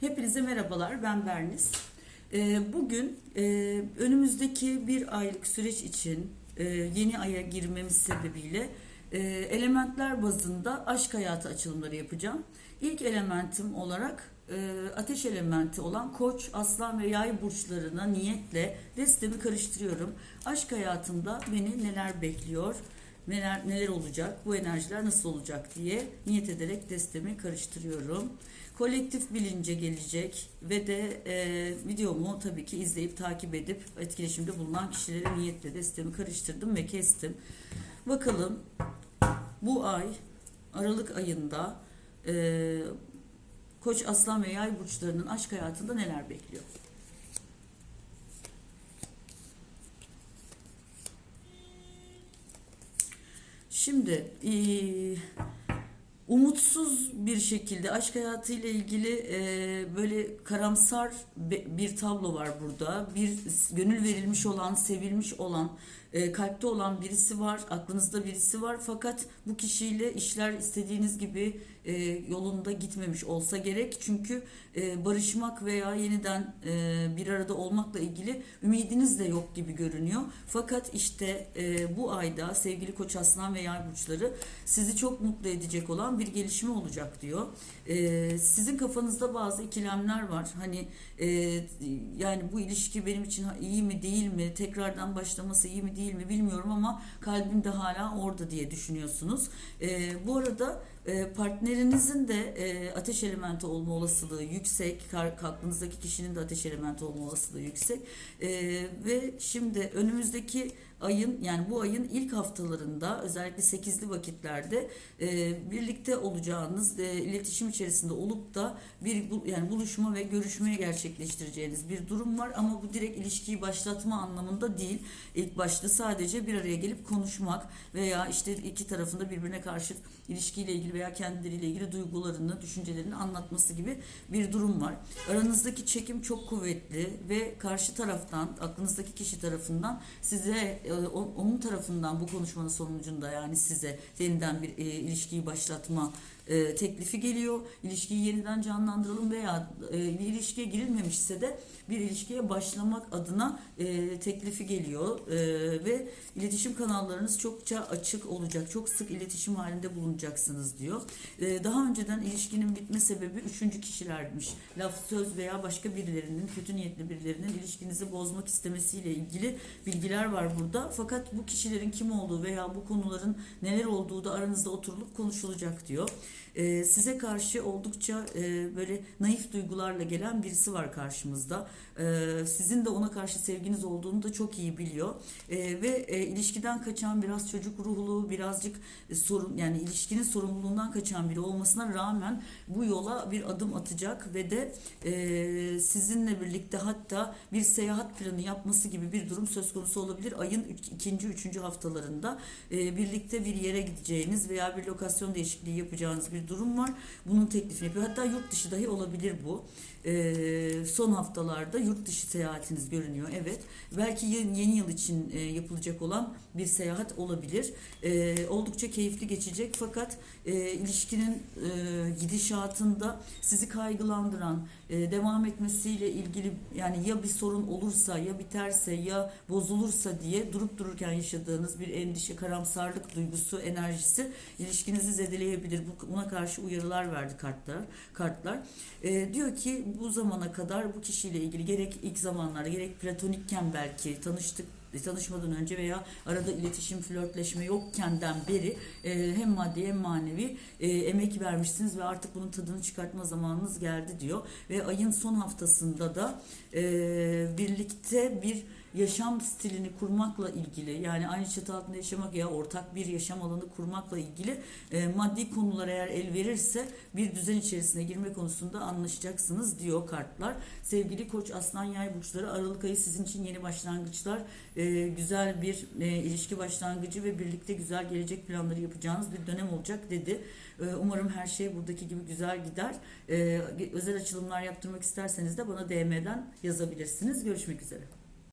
Hepinize merhabalar, ben Berniz. Ee, Bugün e, önümüzdeki bir aylık süreç için e, yeni aya girmemiz sebebiyle e, elementler bazında aşk hayatı açılımları yapacağım. İlk elementim olarak ateş elementi olan koç, aslan ve yay burçlarına niyetle destemi karıştırıyorum. Aşk hayatımda beni neler bekliyor, neler neler olacak, bu enerjiler nasıl olacak diye niyet ederek destemi karıştırıyorum. Kolektif bilince gelecek ve de e, videomu tabii ki izleyip takip edip etkileşimde bulunan kişilere niyetle destemi karıştırdım ve kestim. Bakalım bu ay Aralık ayında e, Koç, Aslan ve Yay burçlarının aşk hayatında neler bekliyor? Şimdi eee, umutsuz bir şekilde aşk hayatıyla ilgili eee, böyle karamsar bir tablo var burada. Bir gönül verilmiş olan, sevilmiş olan, eee, kalpte olan birisi var, aklınızda birisi var. Fakat bu kişiyle işler istediğiniz gibi eee, yolunda gitmemiş olsa gerek. Çünkü eee, barışmak veya yeniden eee, bir arada olmakla ilgili ümidiniz de yok gibi görünüyor. Fakat işte eee, bu ayda sevgili Koç Aslan ve Yay burçları sizi çok mutlu edecek olan bir gelişme olacak diyor. Eee, sizin kafanızda bazı ikilemler var. Hani eee, yani bu ilişki benim için iyi mi değil mi? Tekrardan başlaması iyi mi değil mi bilmiyorum ama kalbim de hala orada diye düşünüyorsunuz. Eee, bu arada e, partnerinizin de e, ateş elementi olma olasılığı yüksek. Aklınızdaki kişinin de ateş elementi olma olasılığı yüksek. E, ve şimdi önümüzdeki ayın yani bu ayın ilk haftalarında özellikle 8'li vakitlerde e, birlikte olacağınız e, iletişim içerisinde olup da bir yani buluşma ve görüşmeye gerçekleştireceğiniz bir durum var ama bu direkt ilişkiyi başlatma anlamında değil. İlk başta sadece bir araya gelip konuşmak veya işte iki tarafında birbirine karşı ilişkiyle ilgili veya kendileriyle ilgili duygularını, düşüncelerini anlatması gibi bir durum var. Aranızdaki çekim çok kuvvetli ve karşı taraftan, aklınızdaki kişi tarafından size, e, onun tarafından bu konuşmanın sonucunda yani size yeniden bir e, ilişkiyi başlatma e, teklifi geliyor. İlişkiyi yeniden canlandıralım veya e, ilişkiye girilmemişse de bir ilişkiye başlamak adına e, teklifi geliyor E, ve iletişim kanallarınız çokça açık olacak. Çok sık iletişim halinde bulunacaksınız diyor. E, daha önceden ilişkinin bitme sebebi üçüncü kişilermiş. Laf, söz veya başka birilerinin, kötü niyetli birilerinin ilişkinizi bozmak istemesiyle ilgili bilgiler var burada. Fakat bu kişilerin kim olduğu veya bu konuların neler olduğu da aranızda oturulup konuşulacak diyor. E, size karşı oldukça e, böyle naif duygularla gelen birisi var karşımızda. E, sizin de ona karşı sevginiz olduğunu da çok iyi biliyor. E, ve e, ilişkiden kaçan biraz çocuk ruhlu, birazcık e, sorun yani ilişkinin sorumluluğundan kaçan biri olmasına rağmen bu yola bir adım atacak ve de e, sizinle birlikte hatta bir seyahat planı yapması gibi bir durum söz konusu olabilir. Ayın ikinci, üçüncü haftalarında e, birlikte bir yere gideceğiniz veya bir lokasyon değişikliği yapacağınız bir durum var. Bunun teklifini yapıyor. Hatta yurt dışı dahi olabilir bu. E, son haftalarda yurt dışı seyahatiniz görünüyor. Evet. Belki yeni, yıl için e, yapılacak olan bir seyahat olabilir. E, oldukça keyifli geçecek fakat e, ilişkinin e, gidişatında sizi kaygılandıran, devam etmesiyle ilgili yani ya bir sorun olursa ya biterse ya bozulursa diye durup dururken yaşadığınız bir endişe, karamsarlık duygusu, enerjisi ilişkinizi zedeleyebilir. Bu- Buna karşı uyarılar verdi kartlar. Kartlar E, diyor ki bu zamana kadar bu kişiyle ilgili gerek ilk zamanlarda gerek platonikken belki tanıştık tanışmadan önce veya arada iletişim, flörtleşme yokkenden beri e, hem maddi hem manevi e, emek vermişsiniz ve artık bunun tadını çıkartma zamanınız geldi diyor. Ve ayın son haftasında da e, birlikte bir yaşam stilini kurmakla ilgili yani aynı çatı altında yaşamak ya ortak bir yaşam alanı kurmakla ilgili e, maddi konular eğer el verirse bir düzen içerisine girme konusunda anlaşacaksınız diyor kartlar. Sevgili Koç Aslan Yay burçları Aralık ayı sizin için yeni başlangıçlar, e, güzel bir e, ilişki başlangıcı ve birlikte güzel gelecek planları yapacağınız bir dönem olacak dedi. E, umarım her şey buradaki gibi güzel gider. E, özel açılımlar yaptırmak isterseniz de bana DM'den yazabilirsiniz. Görüşmek üzere.